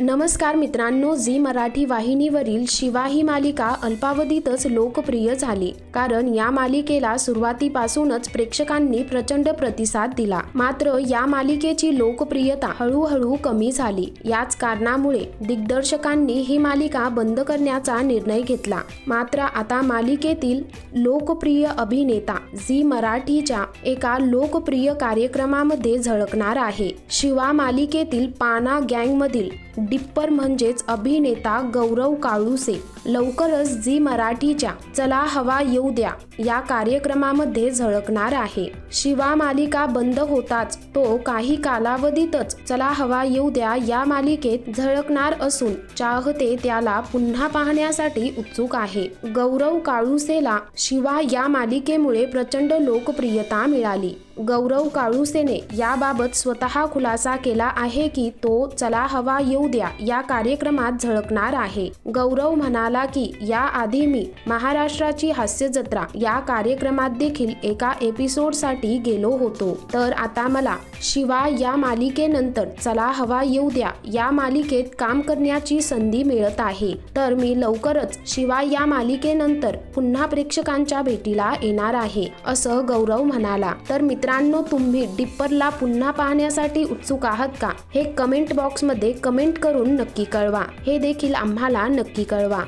नमस्कार मित्रांनो झी मराठी वाहिनीवरील शिवा ही मालिका अल्पावधीतच लोकप्रिय झाली. कारण या मालिकेला सुरुवातीपासूनच प्रेक्षकांनी प्रचंड प्रतिसाद दिला. मात्र या मालिकेची लोकप्रियता हळूहळू कमी झाली. याच कारणामुळे दिग्दर्शकांनी ही मालिका बंद करण्याचा निर्णय घेतला. मात्र आता मालिकेतील लोकप्रिय अभिनेता झी मराठीच्या एका लोकप्रिय कार्यक्रमामध्ये झळकणार आहे. शिवा मालिकेतील पाना गँगमधील डिप्पर म्हणजेच अभिनेता गौरव काळुसे. लवकरच झी मराठीच्या चला हवा येऊ द्या या कार्यक्रमामध्ये झळकणार आहे. शिवा मालिका बंद होताच तो काही कालावधीतच चला हवा येऊ द्या या मालिकेत झळकणार असून चाहते त्याला पुन्हा पाहण्यासाठी उत्सुक आहे. गौरव काळुसेला शिवा या मालिकेमुळे प्रचंड लोकप्रियता मिळाली. गौरव काळुसेने याबाबत स्वतः खुलासा केला आहे की तो चला हवा येऊ द्या या कार्यक्रमात झळकणार आहे. गौरव म्हणाला की याआधी मी महाराष्ट्राची हास्य जत्रा या कार्यक्रमात देखील एका एपिसोडसाठी गेलो होतो. तर आता मला शिवा या मालिकेनंतर चला हवा येऊ द्या या मालिकेत काम करण्याची संधी मिळत आहे. तर मी लवकरच शिवा या मालिकेनंतर पुन्हा प्रेक्षकांच्या भेटीला येणार आहे असं गौरव म्हणाला. तर मित्र मित्रांनो तुम्ही डिप्परला पुन्हा पाहण्यासाठी उत्सुक आहात का? हे कमेंट बॉक्समध्ये कमेंट करून नक्की कळवा. हे देखील आम्हाला नक्की कळवा.